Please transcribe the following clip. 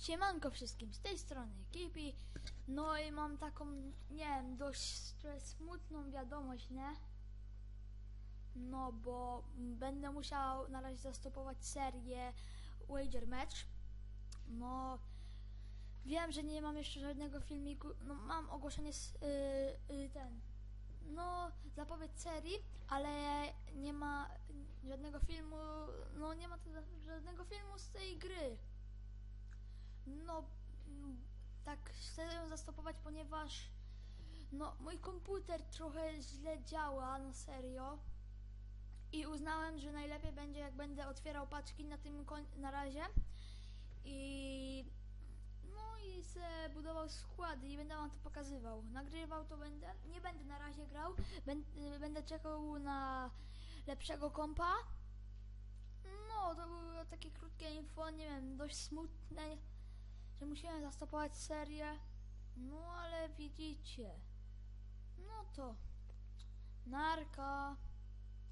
Siemanko wszystkim, z tej strony Kipi. No i mam taką, nie wiem, dość smutną wiadomość, nie? No bo będę musiał na razie zastopować serię Wager Match. No wiem, że nie mam jeszcze żadnego filmiku. No mam ogłoszenie z, yy, yy, ten. No, zapowiedź serii, ale nie ma żadnego filmu, no nie ma żadnego filmu z tej gry. Tak chcę ją zastopować, ponieważ no, mój komputer trochę źle działa, na serio. I uznałem, że najlepiej będzie, jak będę otwierał paczki na tym na razie. I no i se budował składy i będę wam to pokazywał. Nagrywał to będę, nie będę na razie grał, będę, czekał na lepszego kompa. No, to było takie krótkie info, nie wiem, dość smutne, musiałem zastopować serię. No ale widzicie. No to narka.